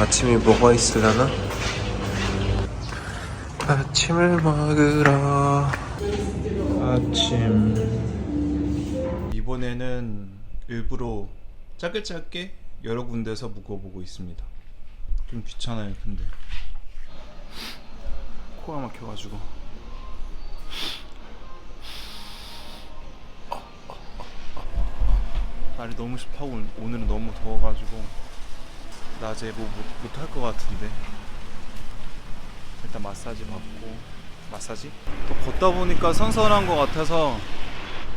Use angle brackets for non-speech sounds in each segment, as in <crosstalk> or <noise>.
아침에 뭐가 있으려나? 아침을 먹으러. 아침. 이번에는 일부러 짧게 짧게 여러 군데서 묶어보고 있습니다. 좀 귀찮아요 근데. 코가 막혀가지고. 날이 너무 습하고 오늘은 너무 더워가지고 낮에 뭐 못할 것 같은데. 일단 마사지 받고. 마사지? 또 걷다 보니까 선선한 것 같아서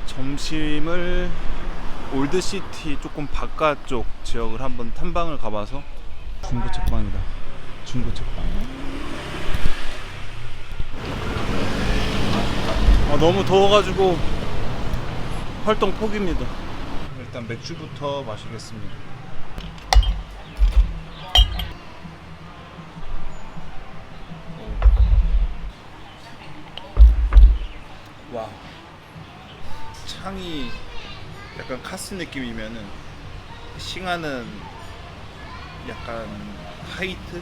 점심을 올드시티 조금 바깥쪽 지역을 한번 탐방을 가봐서 중고 책방이다. 중고 책방. 아, 너무 더워가지고 활동 포기입니다. 일단 맥주부터 마시겠습니다 약간 카스 느낌이면은 싱하는 약간 하이트?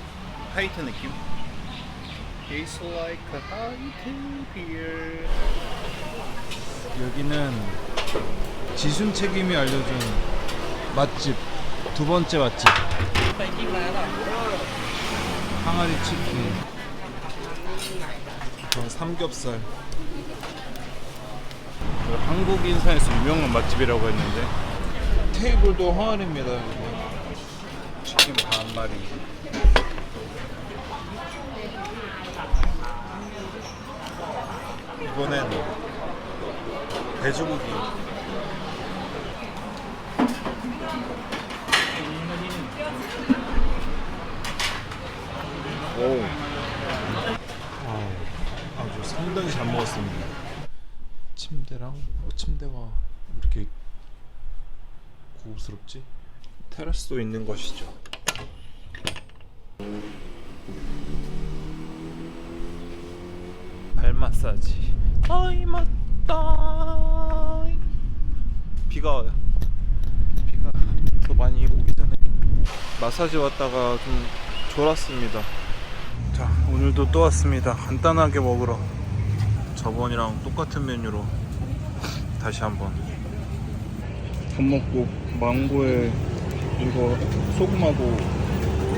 하이트 느낌? It's like a 하이트 beer. 여기는 지순 책임이 알려준 맛집 두 번째 맛집. 항아리 치킨. 어, 삼겹살. 그 한국 인사에서 유명한 맛집이라고 했는데. 테이블도 항아리입니다 여기. 치킨 반 마리 이번엔 돼지고기. 오 아, 아주 상당히 잘 먹었습니다 침대랑 어, 침대가 왜 이렇게 고급스럽지? 테라스도 있는 것이죠. 발 마사지. 아이 맞다. 비가. 비가 더 많이 오기 전에 마사지 왔다가 좀 졸았습니다. 자 오늘도 또 왔습니다. 간단하게 먹으러. 저번이랑 똑같은 메뉴로 다시 한번. 밥 먹고 망고에 이거 소금하고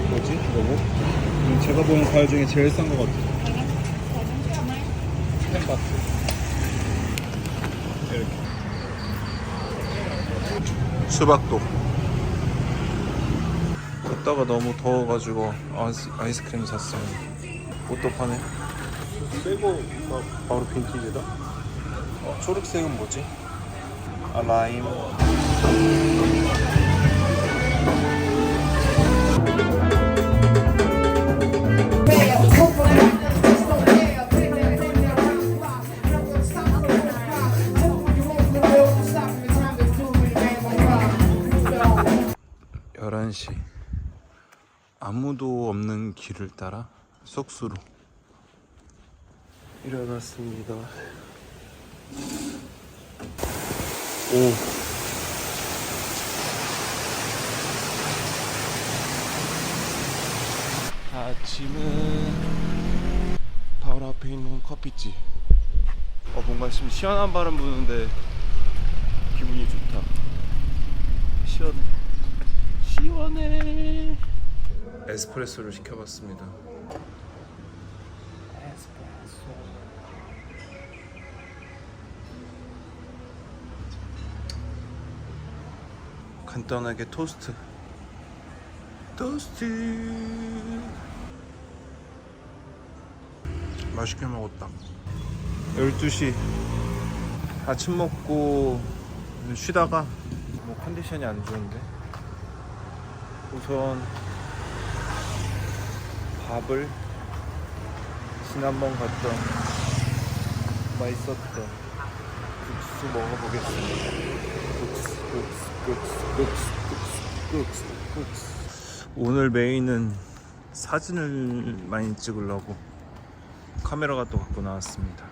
뭐지? 이거고? 음, 제가 본 과일 중에 제일 싼 것 같아요. 햄바트 이렇게. 수박도. 걷다가 너무 더워가지고 아이스, 아이스크림 샀어요. 옷도 파네 빼고 바로 빈티지다. 어, 초록색은 뭐지? 아 라임. 열한 시 아무도 없는 길을 따라 속수로 일어났습니다. 오. 아침은 바로 앞에 있는 커피집. 어 뭔가 지금 시원한 바람 부는데 기분이 좋다. 시원해. 시원해. 에스프레소를 시켜봤습니다. 간단하게 토스트. 토스트. 맛있게 먹었다. 12시. 아침 먹고 쉬다가 뭐 컨디션이 안 좋은데 우선 밥을 지난번 갔던 맛있었던 국수 먹어보겠습니다 오늘 메인은 사진을 많이 찍으려고 카메라가 또 갖고 나왔습니다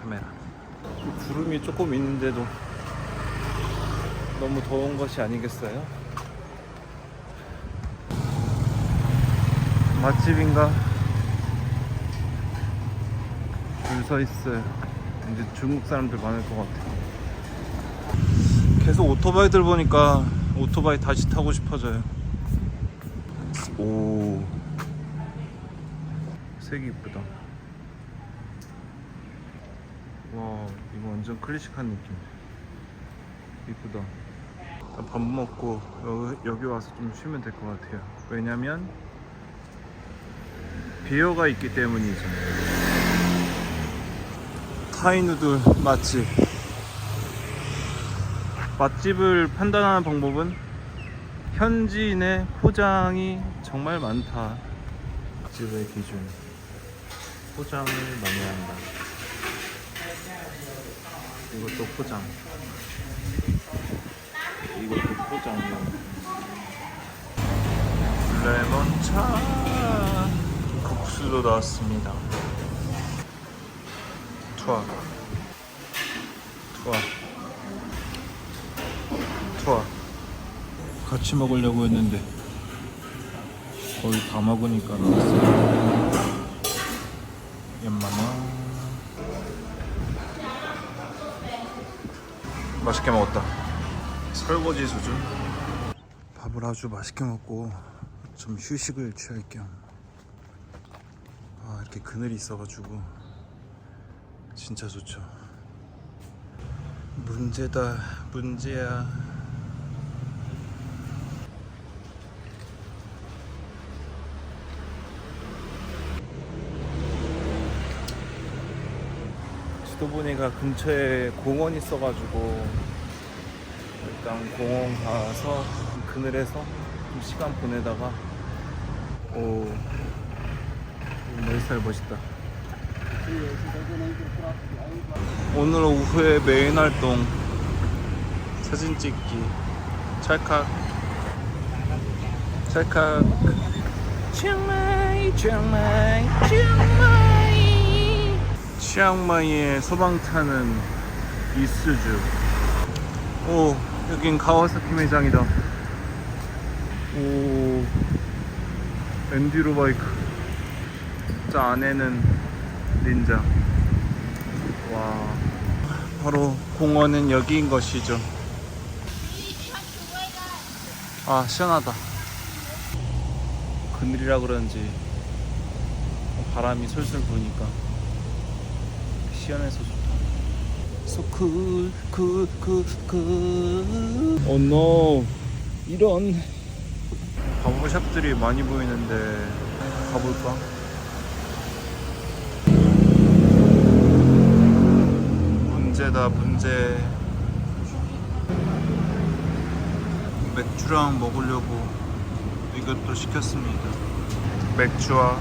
카메라 구름이 조금 있는데도 너무 더운 것이 아니겠어요? 맛집인가? 줄 서 있어요. 이제 중국 사람들 많을 것 같아. 계속 오토바이들 보니까 오토바이 다시 타고 싶어져요. 오, 색이 이쁘다. 와, 이거 완전 클래식한 느낌. 이쁘다. 밥 먹고 여기, 여기 와서 좀 쉬면 될 것 같아요. 왜냐면 비어가 있기 때문이죠. 타이누들 맛집. 맛집을 판단하는 방법은 현지인의 포장이 정말 많다. 맛집의 기준. 포장을 많이 한다. 이것도 포장. 이것도 포장이요. 레몬차 국수도 나왔습니다. 투하. 투하. 투하. 같이 먹으려고 했는데 거의 다 먹으니까 나왔어요. 엠마마. 맛있게 먹었다. 설거지 수준. 밥을 아주 맛있게 먹고 좀 휴식을 취할 겸. 아 이렇게 그늘이 있어가지고 진짜 좋죠. 문제다 문제야. 지도 보니까 근처에 공원이 있어가지고 일단 공원 가서 좀 그늘에서 좀 시간 보내다가 오 멜살 멋있다. 오늘 오후에 메인 활동 사진 찍기 찰칵. 찰칵. 치앙마이 치앙마이 치앙마이 치앙마이의 소방차는 이스주. 오 여긴 가와사키 매장이다. 오 엔듀로 바이크. 저 안에는 닌자. 와 바로 공원은 여기인 것이죠. 아 시원하다. 그늘이라 그런지 바람이 솔솔 부니까 시원해서 좋다 So cool, cool, cool, cool. Oh no. 이런 바보샵들이 많이 보이는데 가볼까? 문제다 문제. 맥주랑 먹으려고 이것도 시켰습니다. 맥주와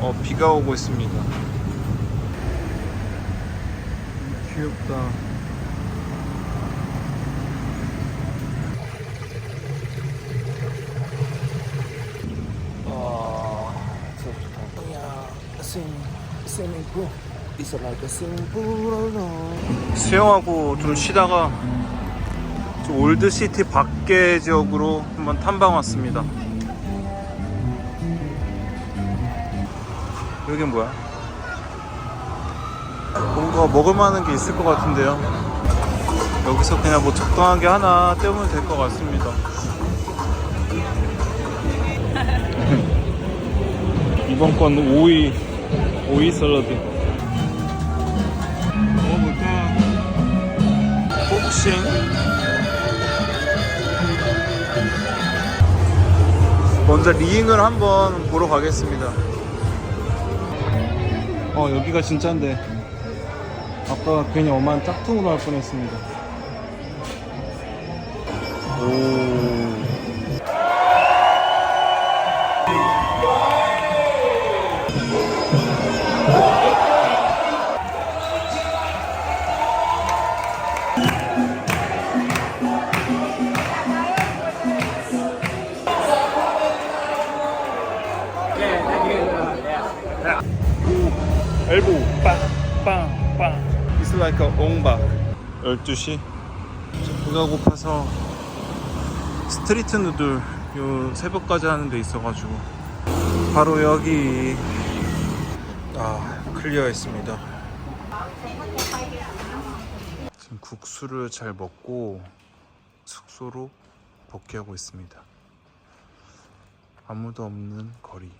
어 비가 오고 있습니다. 귀엽다. Oh. 수영하고 좀 쉬다가 좀 올드시티 밖에 지역으로 한번 탐방 왔습니다. 여긴 뭐야? 뭔가 먹을 만한 게 있을 것 같은데요. 여기서 그냥 뭐 적당하게 하나 때우면 될 것 같습니다. <laughs> 이번 건 오이 오이 샐러드. 먹어볼까? 복싱. 먼저 리잉을 한번 보러 가겠습니다. 어 여기가 진짜인데 아까 괜히 엄한 짝퉁으로 할 뻔했습니다. 오. 엘보. 빵빵빵. It's like a 옹박 12시. 배가 고파서 스트리트 누들 요 새벽까지 하는 데 있어가지고 바로 여기 아 클리어했습니다. 지금 국수를 잘 먹고 숙소로 복귀하고 있습니다. 아무도 없는 거리